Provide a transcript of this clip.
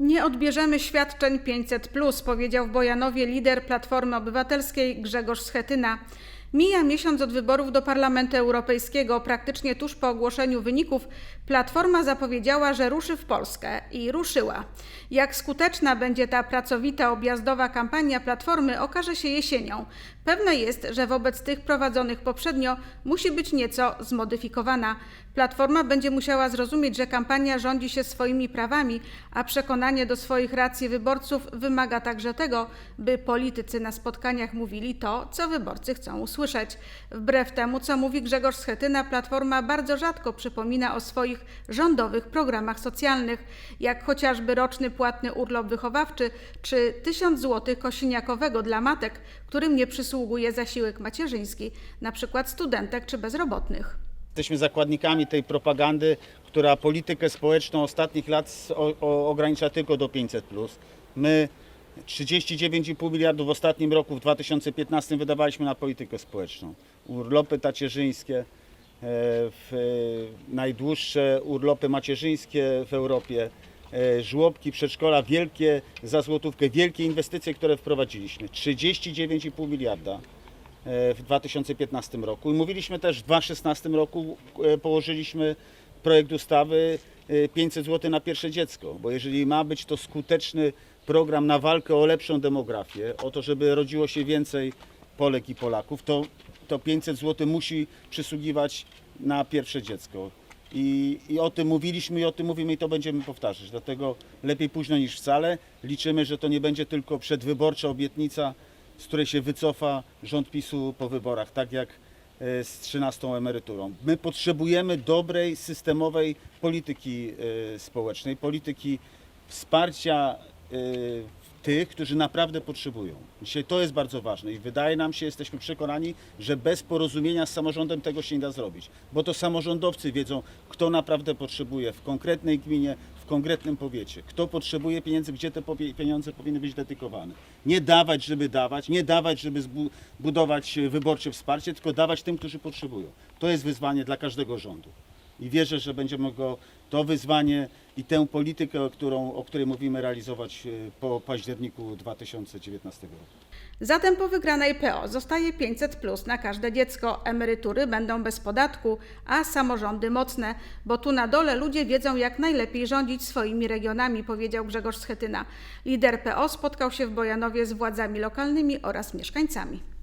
Nie odbierzemy świadczeń 500, powiedział w Bojanowie lider Platformy Obywatelskiej Grzegorz Schetyna. Mija miesiąc od wyborów do Parlamentu Europejskiego. Praktycznie tuż po ogłoszeniu wyników Platforma zapowiedziała, że ruszy w Polskę i ruszyła. Jak skuteczna będzie ta pracowita, objazdowa kampania Platformy okaże się jesienią. Pewne jest, że wobec tych prowadzonych poprzednio musi być nieco zmodyfikowana. Platforma będzie musiała zrozumieć, że kampania rządzi się swoimi prawami, a przekonanie do swoich racji wyborców wymaga także tego, by politycy na spotkaniach mówili to, co wyborcy chcą usłyszeć. Wbrew temu, co mówi Grzegorz Schetyna, Platforma bardzo rzadko przypomina o swoich rządowych programach socjalnych, jak chociażby roczny płatny urlop wychowawczy czy 1000 zł kosiniakowego dla matek, którym nie przysługuje zasiłek macierzyński, na przykład studentek czy bezrobotnych. Jesteśmy zakładnikami tej propagandy, która politykę społeczną ostatnich lat ogranicza tylko do 500. My 39,5 miliardów w ostatnim roku, w 2015 wydawaliśmy na politykę społeczną. Urlopy tacierzyńskie, e, e, najdłuższe urlopy macierzyńskie w Europie, e, żłobki, przedszkola, wielkie za złotówkę, wielkie inwestycje, które wprowadziliśmy. 39,5 miliarda w 2015 roku. I mówiliśmy też w 2016 roku, położyliśmy projekt ustawy 500 zł na pierwsze dziecko, bo jeżeli ma być to skuteczny program na walkę o lepszą demografię, o to, żeby rodziło się więcej Polek i Polaków, to, to 500 zł musi przysługiwać na pierwsze dziecko. I, I o tym mówiliśmy i o tym mówimy i to będziemy powtarzać. Dlatego lepiej późno niż wcale. Liczymy, że to nie będzie tylko przedwyborcza obietnica, z której się wycofa rząd PiSu po wyborach, tak jak z 13 emeryturą. My potrzebujemy dobrej, systemowej polityki e, społecznej, polityki wsparcia e, tych, którzy naprawdę potrzebują. Dzisiaj to jest bardzo ważne i wydaje nam się, jesteśmy przekonani, że bez porozumienia z samorządem tego się nie da zrobić, bo to samorządowcy wiedzą, kto naprawdę potrzebuje w konkretnej gminie, w konkretnym powiecie, kto potrzebuje pieniędzy, gdzie te pieniądze powinny być dedykowane. Nie dawać, żeby dawać, nie dawać, żeby budować wyborcze wsparcie, tylko dawać tym, którzy potrzebują. To jest wyzwanie dla każdego rządu. I wierzę, że będziemy go to wyzwanie i tę politykę, którą, o której mówimy, realizować e, po październiku 2019 roku. Zatem po wygranej PO zostaje 500 plus na każde dziecko. Emerytury będą bez podatku, a samorządy mocne, bo tu na dole ludzie wiedzą, jak najlepiej rządzić swoimi regionami, powiedział Grzegorz Schetyna. Lider PO spotkał się w Bojanowie z władzami lokalnymi oraz mieszkańcami.